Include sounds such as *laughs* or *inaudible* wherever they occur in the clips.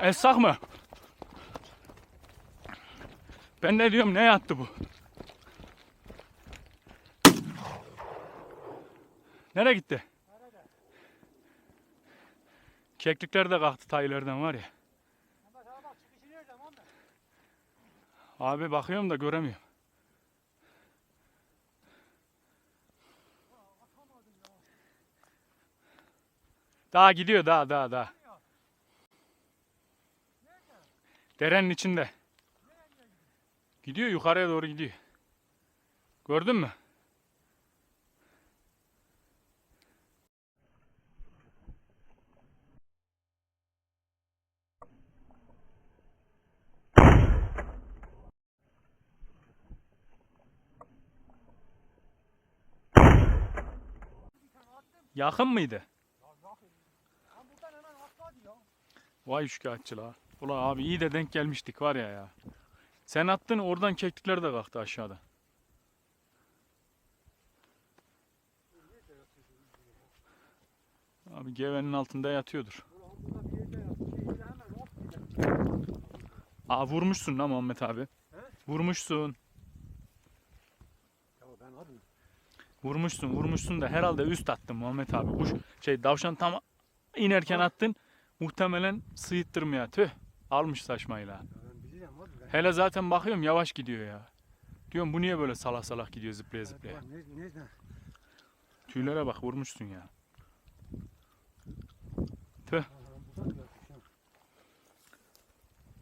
Essak mı? Ben ne diyorum ne yattı bu? Nereye gitti? Keklikler de kalktı taylardan var ya. Abi bakıyorum da göremiyorum. Daha gidiyor daha daha daha. Derenin içinde. Gidiyor yukarıya doğru gidiyor. Gördün mü? Yakın mıydı? Vay şikayetçi la. Ulan abi iyi de denk gelmiştik var ya ya. Sen attın oradan keklikler de kalktı aşağıda. Abi gevenin altında yatıyordur. Aa vurmuşsun lan Muhammed abi. Vurmuşsun. Vurmuşsun vurmuşsun da herhalde üst attın Muhammed abi. Kuş şey davşan tam inerken attın. Muhtemelen sıyıttırmaya. Tüh. Almış saçmayla. Hele zaten bakıyorum yavaş gidiyor ya. Diyorum bu niye böyle salak salak gidiyor zıplaya zıplaya. Tüylere bak vurmuşsun ya. Ya.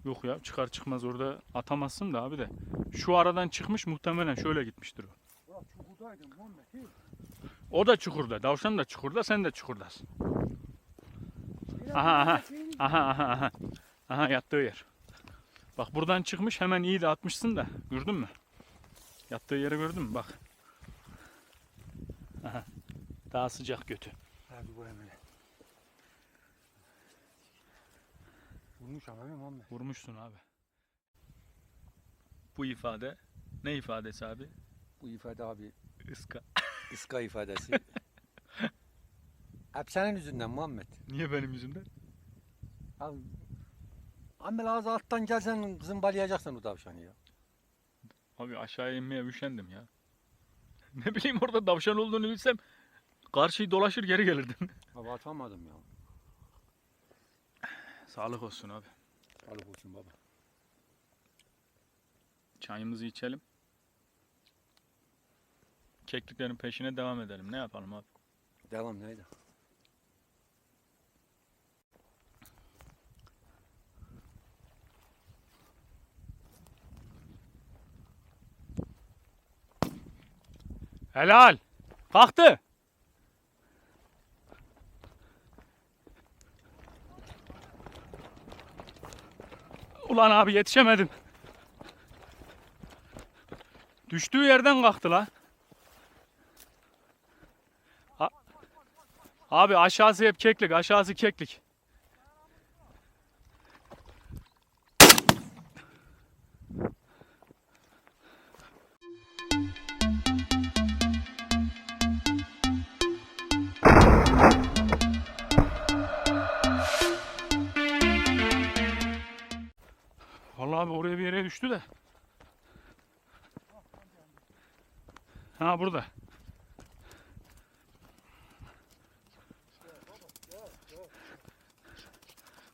Yok ya çıkar çıkmaz orada atamazsın da abi de. Şu aradan çıkmış muhtemelen şöyle gitmiştir o. O da çukurda. Davşan da çukurda sen de çukurdasın. Aha, aha. Aha aha aha. Aha yattığı yer. Bak buradan çıkmış hemen iyi de atmışsın da. Gördün mü? Yattığı yeri gördün mü? Bak. Aha. Daha sıcak götü. Abi bu hemen. Vurmuş ama değil mi Muhammed? Vurmuşsun abi. Bu ifade ne ifadesi abi? Bu ifade abi Iska. ıska ifadesi. *laughs* Hep senin yüzünden Muhammed. Niye benim yüzümden? Abi Amel ağzı alttan gelsen zımbalayacaksın o tavşanı ya. Abi aşağıya inmeye üşendim ya. *laughs* Ne bileyim orada davşan olduğunu bilsem karşıyı dolaşır geri gelirdim. *laughs* Abi atamadım ya. Sağlık olsun abi. Sağlık olsun baba. Çayımızı içelim. Kekliklerin peşine devam edelim. Ne yapalım abi? Devam neydi? Helal. Kalktı. Ulan abi yetişemedim. Düştüğü yerden kalktı la. Abi aşağısı hep keklik, aşağısı keklik. Abi oraya bir yere düştü de. Ha burada.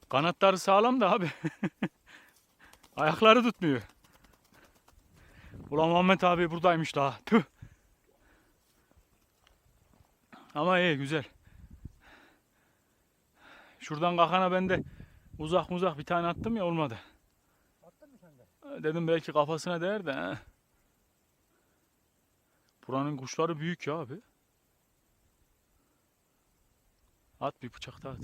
Kanatları sağlam da abi. *laughs* Ayakları tutmuyor. Ulan Muhammed abi buradaymış daha. Tüh. Ama iyi güzel. Şuradan kalkana ben de uzak uzak bir tane attım ya olmadı. Attın mı sen de? Dedim belki kafasına değer de. he. Buranın kuşları büyük ya abi. At bir bıçak da at.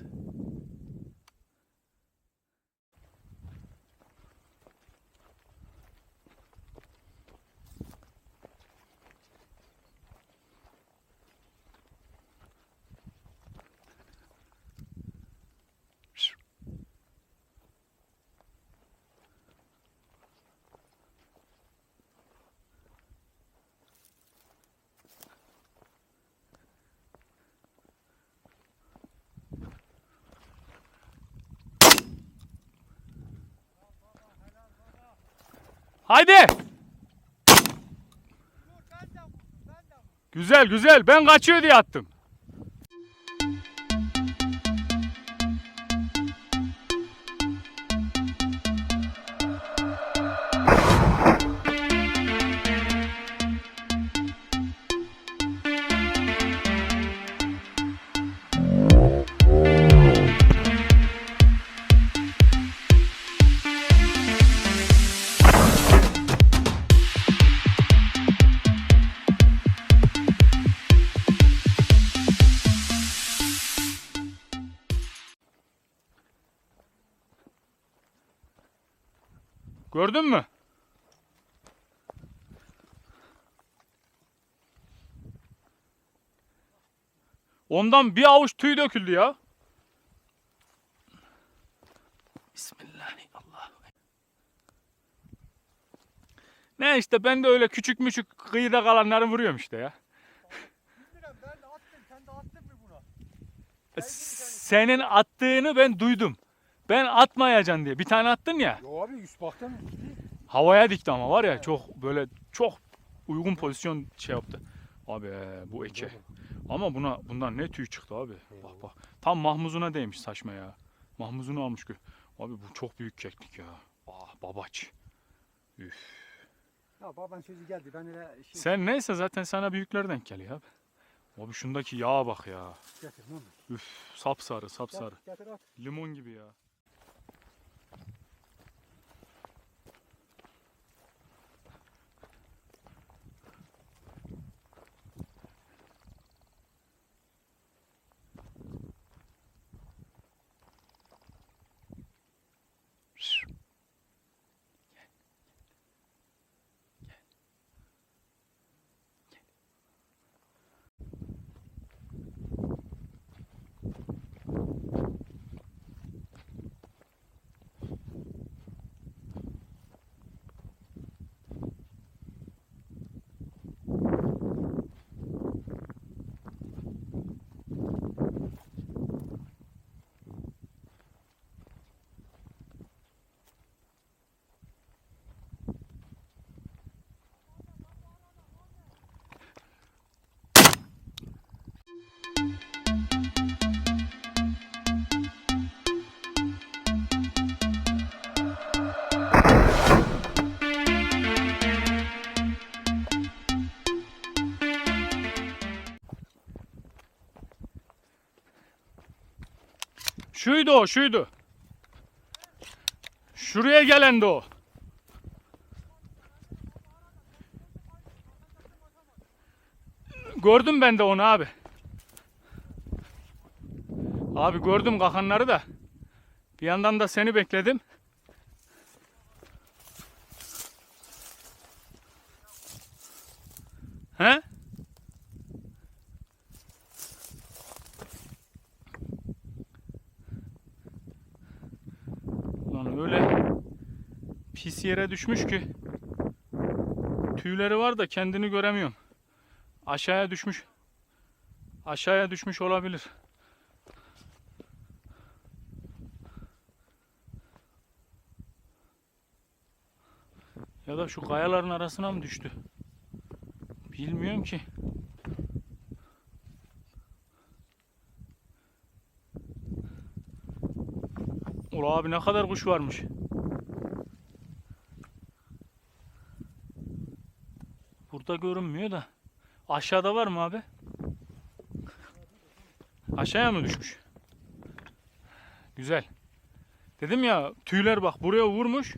Haydi. Güzel güzel. Ben kaçıyor diye attım. Gördün mü? Ondan bir avuç tüy döküldü ya. Bismillahirrahmanirrahim. Ne işte ben de öyle küçük müçük kıyıda kalanları vuruyorum işte ya. Ben de attım. Sen de attın mı buna? Senin attığını ben duydum. Ben atmayacaksın diye. Bir tane attın ya. Yo abi üst baktın. Havaya dikti ama var ya çok böyle çok uygun pozisyon şey yaptı. Abi bu eke. Ama buna bundan ne tüy çıktı abi. Bak bak. Tam mahmuzuna değmiş saçma ya. Mahmuzunu almış ki. Abi bu çok büyük keklik ya. Ah babaç. Ya baban sözü geldi. Ben öyle şey Sen neyse zaten sana büyükler denk geliyor abi. Abi şundaki yağa bak ya. getir. Ne olur. Üf sapsarı sapsarı. Getir at. Limon gibi ya. Şuydu o, şuydu. Şuraya gelen de o. Gördüm ben de onu abi. Abi gördüm kakanları da. Bir yandan da seni bekledim. He? Öyle pis yere düşmüş ki tüyleri var da kendini göremiyorum. Aşağıya düşmüş. Aşağıya düşmüş olabilir. Ya da şu kayaların arasına mı düştü? Bilmiyorum ki. Ula abi ne kadar kuş varmış. Burada görünmüyor da. Aşağıda var mı abi? Aşağıya mı düşmüş? Güzel. Dedim ya tüyler bak buraya vurmuş.